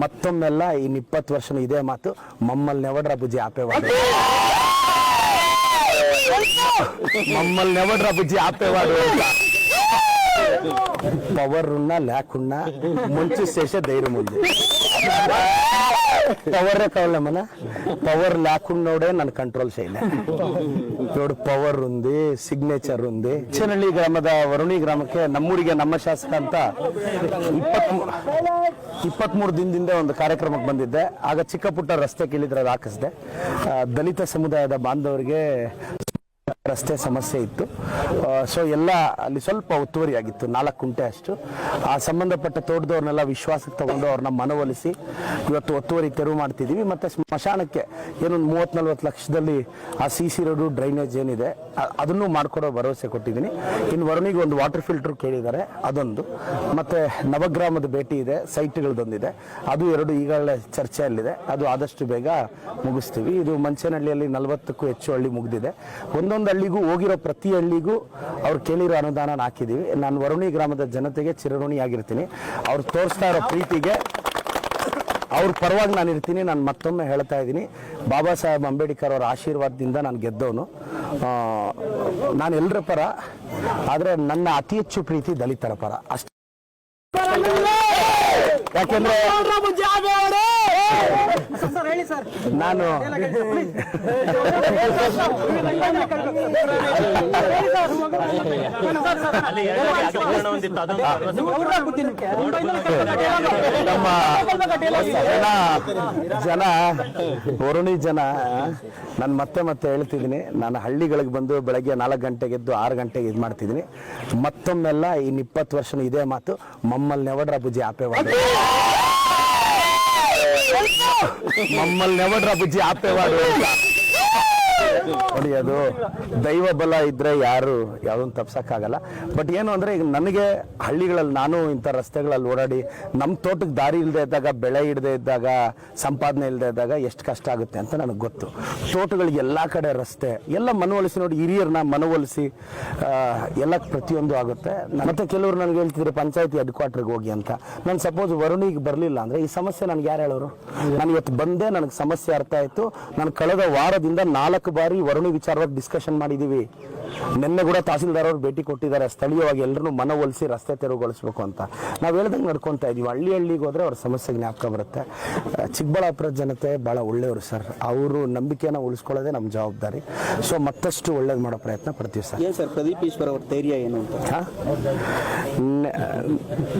ಮತ್ತೊಮ್ಮೆಲ್ಲ ಇನ್ ಇಪ್ಪತ್ತು ವರ್ಷ ಇದೇ ಮಾತು ಮಮ್ಮಲ್ ನೆವಡ್ರ ಬುಜ್ಜಿ ಆಪೆವಾಡು మమ్మల్ని ఎవడ్రా బుజ్జి ఆపేవాడు పవర్ ఉన్నా లేకున్నా ముంచి చేసే ధైర్యం ఉంది పవరే కావాలి ಪವರ್ పవర్ ನೋಡೆ ನನ್ನ ಕಂಟ್ರೋಲ್ ಸೈನ್ ದೊಡ್ಡ ಪವರ್ ಉಂದಿ ಸಿಗ್ನೇಚರ್ ಉಂದಿ ಚನಳ್ಳಿ ಗ್ರಾಮದ ವರುಣಿ ಗ್ರಾಮಕ್ಕೆ ನಮ್ಮೂರಿಗೆ ನಮ್ಮ ಶಾಸಕ ಅಂತ ಇಪ್ಪತ್ಮೂರು ದಿನದಿಂದ ಒಂದು ಕಾರ್ಯಕ್ರಮಕ್ಕೆ ಬಂದಿದ್ದೆ. ಆಗ ಚಿಕ್ಕ ಪುಟ್ಟ ರಸ್ತೆ ಕೇಳಿದ್ರೆ ಅದು ಹಾಕಿಸಿದೆ. ದಲಿತ ಸಮುದಾಯದ ಬಾಂಧವರಿಗೆ ರಸ್ತೆ ಸಮಸ್ಯೆ ಇತ್ತು. ಸೊ ಎಲ್ಲ ಅಲ್ಲಿ ಸ್ವಲ್ಪ ಒತ್ತುವರಿ ಆಗಿತ್ತು, ನಾಲ್ಕು ಕುಂಟೆ ಅಷ್ಟು. ಆ ಸಂಬಂಧಪಟ್ಟ ತೋಟದವ್ರನ್ನೆಲ್ಲ ವಿಶ್ವಾಸಕ್ಕೆ ತಗೊಂಡು ಅವ್ರನ್ನ ಮನವೊಲಿಸಿ ಇವತ್ತು ಒತ್ತುವರಿ ತೆರವು ಮಾಡ್ತಿದ್ದೀವಿ. ಮತ್ತೆ ಸ್ಮಶಾನಕ್ಕೆ ಏನೊಂದು ಮೂವತ್ತು ನಲ್ವತ್ತು ಲಕ್ಷದಲ್ಲಿ ಆ ಸಿ ಸಿ ರೋಡು ಡ್ರೈನೇಜ್ ಏನಿದೆ ಅದನ್ನು ಮಾಡಿಕೊಡೋ ಭರವಸೆ ಕೊಟ್ಟಿದ್ದೀನಿ. ಇನ್ನು ವರುಣಿಗೆ ಒಂದು ವಾಟರ್ ಫಿಲ್ಟರ್ ಕೇಳಿದ್ದಾರೆ, ಅದೊಂದು. ಮತ್ತೆ ನವಗ್ರಾಮದ ಭೇಟಿ ಇದೆ ಸೈಟ್ಗಳದೊಂದಿದೆ ಅದು ಎರಡು ಈಗಾಗಲೇ ಚರ್ಚೆಯಲ್ಲಿದೆ. ಅದು ಆದಷ್ಟು ಬೇಗ ಮುಗಿಸ್ತೀವಿ. ಇದು ಮಂಚೇನಹಳ್ಳಿಯಲ್ಲಿ ನಲವತ್ತಕ್ಕೂ ಹೆಚ್ಚು ಹಳ್ಳಿ ಮುಗಿದಿದೆ. ಒಂದೊಂದು ಹಳ್ಳಿಗೂ ಹೋಗಿರೋ ಪ್ರತಿ ಹಳ್ಳಿಗೂ ಅವ್ರು ಕೇಳಿರೋ ಅನುದಾನ ಹಾಕಿದ್ದೀವಿ ನಾನು ವರುಣಿ ಗ್ರಾಮದ ಜನತೆಗೆ ಚಿರಋಣಿಯಾಗಿರ್ತೀನಿ. ಅವ್ರು ತೋರಿಸ್ತಾ ಇರೋ ಪ್ರೀತಿಗೆ ಅವ್ರ ಪರವಾಗಿ ನಾನು ಇರ್ತೀನಿ. ನಾನು ಮತ್ತೊಮ್ಮೆ ಹೇಳ್ತಾ ಇದ್ದೀನಿ. ಬಾಬಾ ಸಾಹೇಬ್ ಅಂಬೇಡ್ಕರ್ ಅವರ ಆಶೀರ್ವಾದದಿಂದ ನಾನು ಗೆದ್ದವನು. ನಾನು ಎಲ್ಲರ ಪರ, ಆದರೆ ನನ್ನ ಅತಿ ಹೆಚ್ಚು ಪ್ರೀತಿ ದಲಿತರ ಪರ. ಅಷ್ಟೇ. ಯಾಕೆಂದ್ರೆ ನಾನು ನಮ್ಮ ಜನ ಜನ ವರುಣಿ ಜನ ನಾನು ಮತ್ತೆ ಮತ್ತೆ ಹೇಳ್ತಿದ್ದೀನಿ. ನಾನು ಹಳ್ಳಿಗಳಿಗೆ ಬಂದು ಬೆಳಗ್ಗೆ ನಾಲ್ಕು ಗಂಟೆಗೆ ಎದ್ದು ಆರು ಗಂಟೆಗೆ ಇದು ಮಾಡ್ತಿದ್ದೀನಿ. ಮತ್ತೊಮ್ಮೆಲ್ಲ ಇನ್ನು ಇಪ್ಪತ್ತು ವರ್ಷನೂ ಇದೇ ಮಾತು ಮಮ್ಮಲ್ಲಿ ನೆವಡ್ರ ಬುಜಿ ಆಪೆವಾಡು ಮಮ್ಮಲ್ ನೆವಡ್ರ ಬುಜ್ಜಿ ಆಪೆವಾಡು ಅದು ದೈವ ಬಲ ಇದ್ರೆ ಯಾರು ಯಾವುದನ್ನು ತಪ್ಸಕ್ಕಾಗಲ್ಲ. ಬಟ್ ಏನು ಅಂದ್ರೆ, ಈಗ ನನಗೆ ಹಳ್ಳಿಗಳಲ್ಲಿ ನಾನು ಇಂಥ ರಸ್ತೆಗಳಲ್ಲಿ ಓಡಾಡಿ, ನಮ್ಮ ತೋಟಕ್ಕೆ ದಾರಿ ಇಲ್ಲದೆ ಇದ್ದಾಗ, ಬೆಳೆ ಇಡದೆ ಇದ್ದಾಗ, ಸಂಪಾದನೆ ಇಲ್ಲದೆ ಇದ್ದಾಗ ಎಷ್ಟು ಕಷ್ಟ ಆಗುತ್ತೆ ಅಂತ ನನಗೆ ಗೊತ್ತು. ತೋಟಗಳಿಗೆ ಎಲ್ಲ ಕಡೆ ರಸ್ತೆ, ಎಲ್ಲ ಮನವೊಲಿಸಿ ನೋಡಿ, ಹಿರಿಯರನ್ನ ಮನವೊಲಿಸಿ ಎಲ್ಲ ಪ್ರತಿಯೊಂದು ಆಗುತ್ತೆ. ಮತ್ತೆ ಕೆಲವರು ನನಗೆ ಹೇಳ್ತಿದ್ರು, ಪಂಚಾಯತಿ ಹೆಡ್ ಕ್ವಾರ್ಟರ್ಗೆ ಹೋಗಿ ಅಂತ. ನಾನು ಸಪೋಸ್ ವರುಣಿಗೆ ಬರಲಿಲ್ಲ ಅಂದ್ರೆ, ಈ ಸಮಸ್ಯೆ ನನಗೆ ಯಾರು ಹೇಳೋರು? ನಾನು ಇವತ್ತು ಬಂದೆ, ನನಗೆ ಸಮಸ್ಯೆ ಅರ್ಥ ಆಯ್ತು. ನಾನು ಕಳೆದ ವಾರದಿಂದ ನಾಲ್ಕು ಬಾರಿ ವರುಣಿ ವಿಚಾರವಾಗಿ ಡಿಸ್ಕಷನ್ ಮಾಡಿದ್ದೀವಿ ನಿನ್ನೆ ಕೂಡ ತಹಸೀಲ್ದಾರ್ ಅವರು ಭೇಟಿ ಕೊಟ್ಟಿದ್ದಾರೆ. ಸ್ಥಳೀಯವಾಗಿ ಎಲ್ಲರೂ ಮನವೊಲಿಸಿ ರಸ್ತೆ ತೆರವುಗೊಳಿಸಬೇಕು ಅಂತ. ನಾವು ಹೇಳ್ದಂಗೆ ನಡ್ಕೊತಾ ಇದ್ದೀವಿ ಹಳ್ಳಿ ಹಳ್ಳಿಗೆ ಹೋದ್ರೆ ಅವ್ರ ಸಮಸ್ಯೆ ಜ್ಞಾಪಕ ಬರುತ್ತೆ. ಚಿಕ್ಕಬಳ್ಳಾಪುರ ಜನತೆ ಭಾಳ ಒಳ್ಳೆಯವರು ಸರ್. ಅವರು ನಂಬಿಕೆಯನ್ನು ಉಳಿಸ್ಕೊಳ್ಳೋದೇ ನಮ್ಮ ಜವಾಬ್ದಾರಿ. ಸೊ ಮತ್ತಷ್ಟು ಒಳ್ಳೇದು ಮಾಡೋ ಪ್ರಯತ್ನ ಪಡ್ತೀವಿ ಸರ್. ಏನು ಸರ್ ಪ್ರದೀಪ್ ಈಶ್ವರ್ ಅವ್ರ ಧೈರ್ಯ ಏನು ಅಂತ?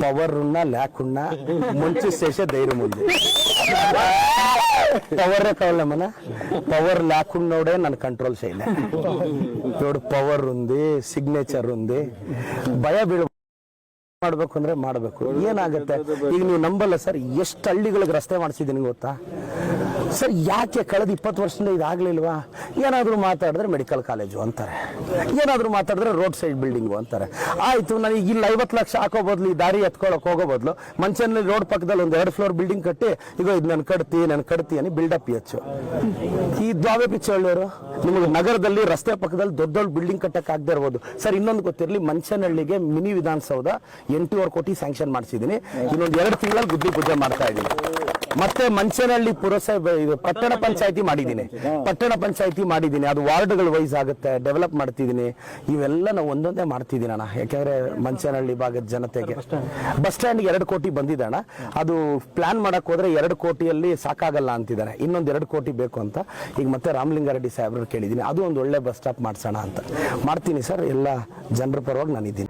ಪವರ್ನ ಲ್ಯಾಕುಣ್ಣ ಮುಂಚೆ ಶೇಷ ಧೈರ್ಯ ಮುಂದೆ. ಪವರ್ కావాలి ಪವರ್ పవర్ ನೋಡೇ ನನ್ನ ಕಂಟ್ರೋಲ್ చేయలే ఇప్పుడు ಪವರ್ ಉಂದಿ ಸಿಗ್ನೇಚರ್ ಉಂದಿ. ಭಯ ಬೀಳ ಮಾಡಬೇಕು ಅಂದ್ರೆ ಮಾಡಬೇಕು. ಏನಾಗುತ್ತೆ? ಈಗ ನೀವು ನಂಬಲ್ಲ ಸರ್, ಎಷ್ಟು ಹಳ್ಳಿಗಳಿಗೆ ರಸ್ತೆ ಮಾಡಿಸಿದ್ದೀನಿ ಗೊತ್ತಾ? ಸರ್, ಯಾಕೆ ಕಳೆದ ಇಪ್ಪತ್ತು ವರ್ಷದಿಂದ ಇದಾಗಲಿಲ್ವಾ? ಏನಾದರೂ ಮಾತಾಡಿದ್ರೆ ಮೆಡಿಕಲ್ ಕಾಲೇಜು ಅಂತಾರೆ. ಏನಾದರೂ ಮಾತಾಡಿದ್ರೆ ರೋಡ್ ಸೈಡ್ ಬಿಲ್ಡಿಂಗು ಅಂತಾರೆ. ಆಯಿತು, ನನಗೆ ಇಲ್ಲಿ ಐವತ್ತು ಲಕ್ಷ ಹಾಕೋ ಬದಲು ಈ ದಾರಿ ಎತ್ಕೊಳ್ಳೋಕೆ ಹೋಗೋ ಬದಲು ಮಂಚನಲ್ಲಿ ರೋಡ್ ಪಕ್ಕದಲ್ಲಿ ಒಂದು ಎರಡು ಫ್ಲೋರ್ ಬಿಲ್ಡಿಂಗ್ ಕಟ್ಟಿ ಈಗ ಇದು ನಾನು ಕಟ್ತಿ ನಾನು ಕಟ್ತಿ ಅನ್ನಿ ಬಿಲ್ಡಪ್ ಹೆಚ್ಚು. ಈ ದ್ವಾವೆ ಪಿಚ್ಚಳ್ಳಿಯವರು ನಿಮಗೆ ನಗರದಲ್ಲಿ ರಸ್ತೆ ಪಕ್ಕದಲ್ಲಿ ದೊಡ್ಡ ದೊಡ್ಡ ಬಿಲ್ಡಿಂಗ್ ಕಟ್ಟಕ್ಕೆ ಆಗದೆ ಇರ್ಬೋದು. ಸರ್, ಇನ್ನೊಂದು ಗೊತ್ತಿರಲಿ, ಮಂಚನಹಳ್ಳಿಗೆ ಮಿನಿ ವಿಧಾನಸೌಧ ಎಂಟೂವರೆ ಕೋಟಿ ಸ್ಯಾಂಕ್ಷನ್ ಮಾಡಿಸಿದ್ದೀನಿ. ಇನ್ನೊಂದು ಎರಡು ತಿಂಗಳಲ್ಲಿ ಗುದ್ದಿ ಪೂಜೆ ಮಾಡ್ತಾ ಇದ್ದೀನಿ. ಮತ್ತೆ ಮಂಚನಹಳ್ಳಿ ಪುರಸಭೆ ಇದು ಪಟ್ಟಣ ಪಂಚಾಯತಿ ಮಾಡಿದ್ದೀನಿ. ಪಟ್ಟಣ ಪಂಚಾಯತಿ ಮಾಡಿದ್ದೀನಿ. ಅದು ವಾರ್ಡ್ಗಳು ವೈಸ್ ಆಗುತ್ತೆ. ಡೆವಲಪ್ ಮಾಡ್ತಿದ್ದೀನಿ. ಇವೆಲ್ಲ ನಾವು ಒಂದೊಂದೇ ಮಾಡ್ತಿದ್ದೀನಿ ಅಣ್ಣ ಯಾಕೆಂದ್ರೆ ಮಂಚನಹಳ್ಳಿ ಭಾಗದ ಜನತೆಗೆ. ಬಸ್ ಸ್ಟ್ಯಾಂಡ್ಗೆ ಎರಡು ಕೋಟಿ ಬಂದಿದೆ ಅದು ಪ್ಲಾನ್ ಮಾಡಕ್ ಹೋದ್ರೆ ಎರಡು ಕೋಟಿಯಲ್ಲಿ ಸಾಕಾಗಲ್ಲ ಅಂತಿದ್ದಾರೆ. ಇನ್ನೊಂದು ಎರಡು ಕೋಟಿ ಬೇಕು ಅಂತ. ಈಗ ಮತ್ತೆ ರಾಮಲಿಂಗಾರೆಡ್ಡಿ ಸಾಹೇಬ್ರು ಕೇಳಿದ್ದೀನಿ. ಅದು ಒಂದು ಒಳ್ಳೆ ಬಸ್ ಸ್ಟಾಪ್ ಮಾಡ್ಸೋಣ ಅಂತ. ಮಾಡ್ತೀನಿ ಸರ್. ಎಲ್ಲ ಜನರ ಪರವಾಗಿ ನಾನಿದ್ದೀನಿ.